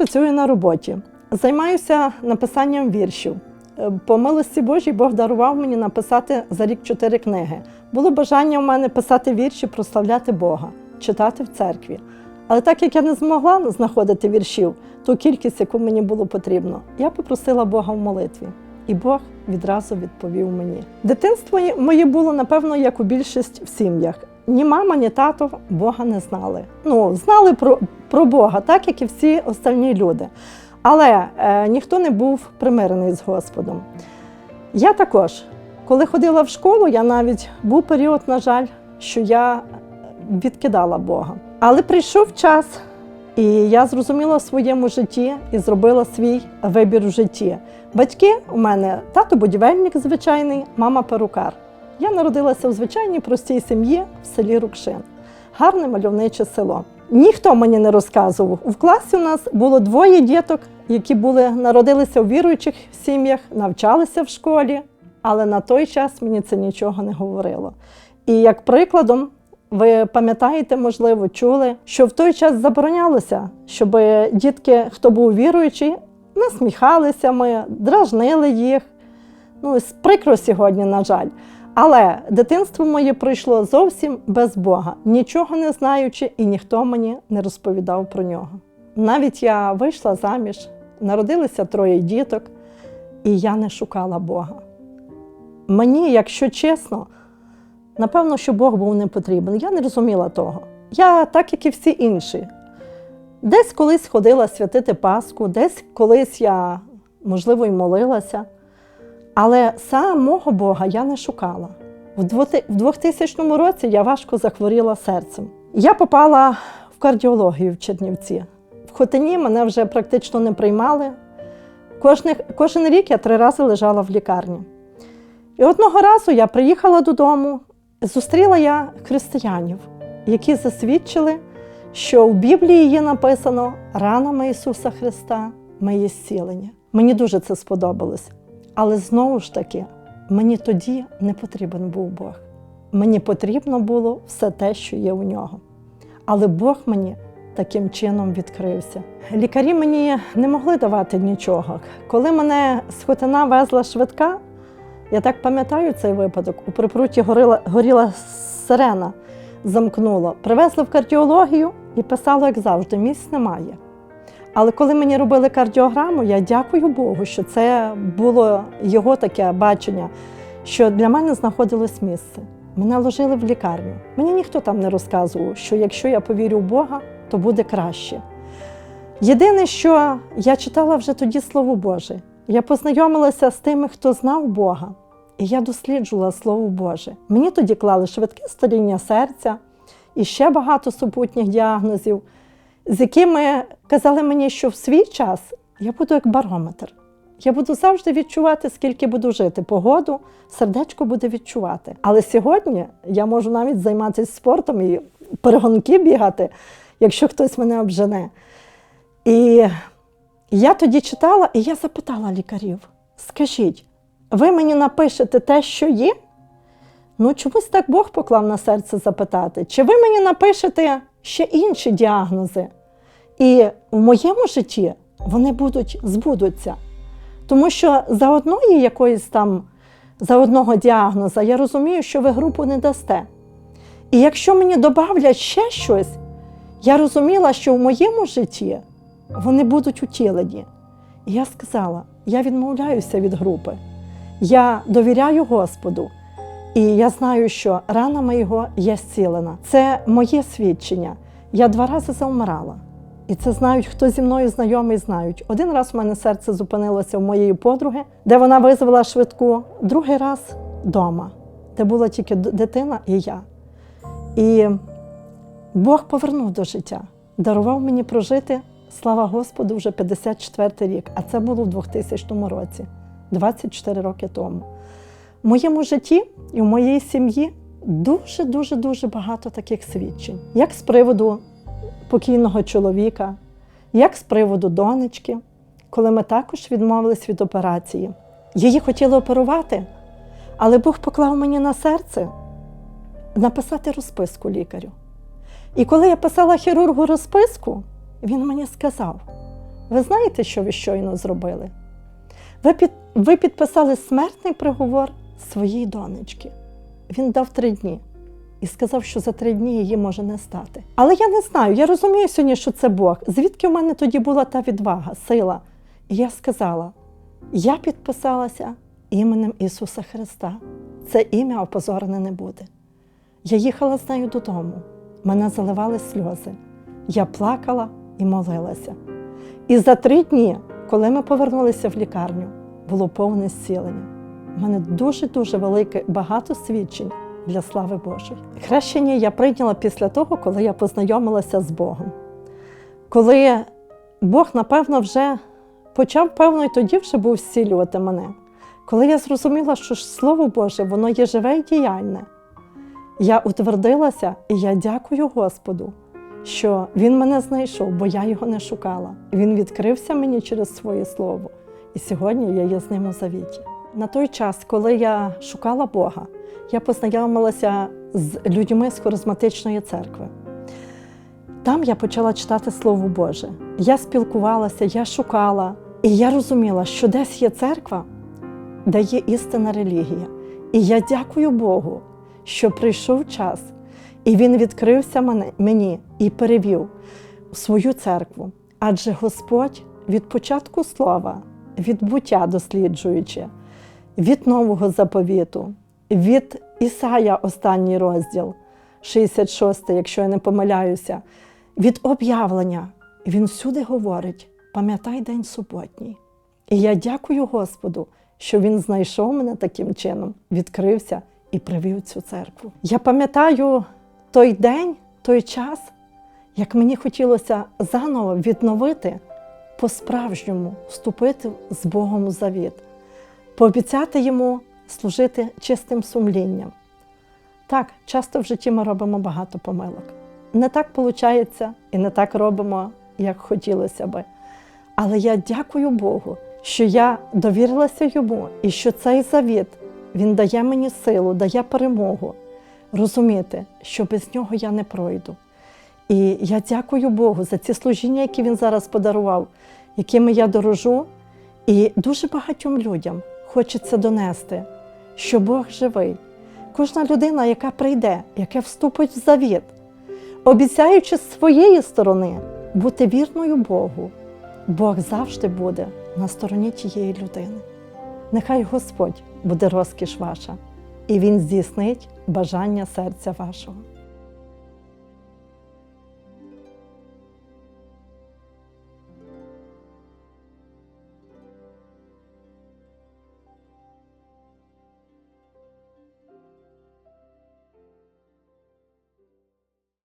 працюю на роботі, займаюся написанням віршів. Е, По милості Божій Бог дарував мені написати за рік чотири книги. Було бажання у мене писати вірші, прославляти Бога, читати в церкві. Але так як я не змогла знаходити віршів, ту кількість, яку мені було потрібно, я попросила Бога в молитві. І Бог відразу відповів мені. Дитинство моє було, напевно, як у більшість в сім'ях. Ні мама, ні тато Бога не знали. Ну, знали про, про Бога, так як і всі остальні люди. Але е, ніхто не був примирений з Господом. Я також, коли ходила в школу, я навіть був період, на жаль, що я відкидала Бога. Але прийшов час, і я зрозуміла в своєму житті і зробила свій вибір в житті. Батьки у мене тато будівельник звичайний, мама перукар. Я народилася в звичайній простій сім'ї в селі Рукшин. Гарне мальовниче село. Ніхто мені не розказував. У класі у нас було двоє діток, які були, народилися у віруючих сім'ях, навчалися в школі, але на той час мені це нічого не говорило. І як прикладом, ви пам'ятаєте, можливо, чули, що в той час заборонялося, щоб дітки, хто був віруючий, насміхалися ми, дражнили їх. Ну, прикро сьогодні, на жаль. Але дитинство моє пройшло зовсім без Бога, нічого не знаючи, і ніхто мені не розповідав про нього. Навіть я вийшла заміж, народилися троє діток, і я не шукала Бога. Мені, якщо чесно, напевно, що Бог був не потрібен. Я не розуміла того. Я, так як і всі інші, десь колись ходила святити Пасху, десь колись я, можливо, й молилася. Але самого Бога я не шукала. В 2000 році я важко захворіла серцем. Я попала в кардіологію в Чернівці. В Хотині мене вже практично не приймали. Кожен, кожен рік я три рази лежала в лікарні. І одного разу я приїхала додому, зустріла я християнів, які засвідчили, що в Біблії є написано ранами Ісуса Христа ми зцілення. Мені дуже це сподобалось. Але знову ж таки, мені тоді не потрібен був Бог. Мені потрібно було все те, що є у нього. Але Бог мені таким чином відкрився. Лікарі мені не могли давати нічого. Коли мене з Хотина везла швидка, я так пам'ятаю цей випадок, у припруті горіла, горіла сирена, замкнула. Привезли в кардіологію і писало, як завжди, місць немає. Але коли мені робили кардіограму, я дякую Богу, що це було його таке бачення, що для мене знаходилось місце. Мене ложили в лікарню. Мені ніхто там не розказував, що якщо я повірю в Бога, то буде краще. Єдине, що я читала вже тоді Слово Боже, я познайомилася з тими, хто знав Бога, і я досліджувала Слово Боже. Мені тоді клали швидке старіння серця і ще багато супутніх діагнозів з якими казали мені, що в свій час я буду як барометр. Я буду завжди відчувати, скільки буду жити. Погоду, сердечко буде відчувати. Але сьогодні я можу навіть займатися спортом і перегонки бігати, якщо хтось мене обжене. І я тоді читала, і я запитала лікарів: скажіть, ви мені напишете те, що є? Ну, чомусь так Бог поклав на серце запитати, чи ви мені напишете ще інші діагнози? І в моєму житті вони будуть збудуться. Тому що за одної якоїсь там, за одного діагноза я розумію, що ви групу не дасте. І якщо мені додавлять ще щось, я розуміла, що в моєму житті вони будуть утілені. І я сказала: я відмовляюся від групи, я довіряю Господу. І я знаю, що ранами його є зцілена. Це моє свідчення. Я два рази завмирала. І це знають, хто зі мною знайомий, знають. Один раз у мене серце зупинилося в моєї подруги, де вона визвала швидку, другий раз вдома, де була тільки дитина і я. І Бог повернув до життя, дарував мені прожити, слава Господу, вже 54 рік, а це було в 2000 році, 24 роки тому. В моєму житті і в моїй сім'ї дуже-дуже дуже багато таких свідчень, як з приводу покійного чоловіка, як з приводу донечки, коли ми також відмовились від операції. Її хотіли оперувати, але Бог поклав мені на серце написати розписку лікарю. І коли я писала хірургу розписку, він мені сказав: ви знаєте, що ви щойно зробили? Ви, під, ви підписали смертний приговор своїй донечки. Він дав три дні і сказав, що за три дні її може не стати. Але я не знаю, я розумію сьогодні, що це Бог. Звідки в мене тоді була та відвага, сила? І я сказала: я підписалася іменем Ісуса Христа. Це ім'я опозорене не буде. Я їхала з нею додому, мене заливали сльози. Я плакала і молилася. І за три дні, коли ми повернулися в лікарню, було повне зцілення. У мене дуже-дуже велике багато свідчень для слави Божої. Хрещення я прийняла після того, коли я познайомилася з Богом. Коли Бог, напевно, вже почав, певно, і тоді вже був зцілювати мене. Коли я зрозуміла, що Слово Боже, воно є живе і діяльне, я утвердилася і я дякую Господу, що Він мене знайшов, бо я його не шукала. Він відкрився мені через своє слово. І сьогодні я є з ним у завіті. На той час, коли я шукала Бога, я познайомилася з людьми з харизматичної церкви. Там я почала читати Слово Боже. Я спілкувалася, я шукала, і я розуміла, що десь є церква, де є істинна релігія. І я дякую Богу, що прийшов час, і Він відкрився мені і перевів в свою церкву. Адже Господь від початку слова, від буття досліджуючи, від Нового заповіту, від Ісая, останній розділ, 66, якщо я не помиляюся, від об'явлення. Він всюди говорить: пам'ятай день суботній. І я дякую Господу, що Він знайшов мене таким чином, відкрився і привів цю церкву. Я пам'ятаю той день, той час, як мені хотілося заново відновити по-справжньому вступити з Богом у завіт, пообіцяти йому служити чистим сумлінням. Так, часто в житті ми робимо багато помилок. Не так виходить і не так робимо, як хотілося би. Але я дякую Богу, що я довірилася йому і що цей завіт він дає мені силу, дає перемогу розуміти, що без нього я не пройду. І я дякую Богу за ці служіння, які він зараз подарував, якими я дорожу. І дуже багатьом людям хочеться донести, що Бог живий. Кожна людина, яка прийде, яка вступить в завіт, обіцяючи з своєї сторони бути вірною Богу, Бог завжди буде на стороні тієї людини. Нехай Господь буде розкіш ваша, і Він здійснить бажання серця вашого.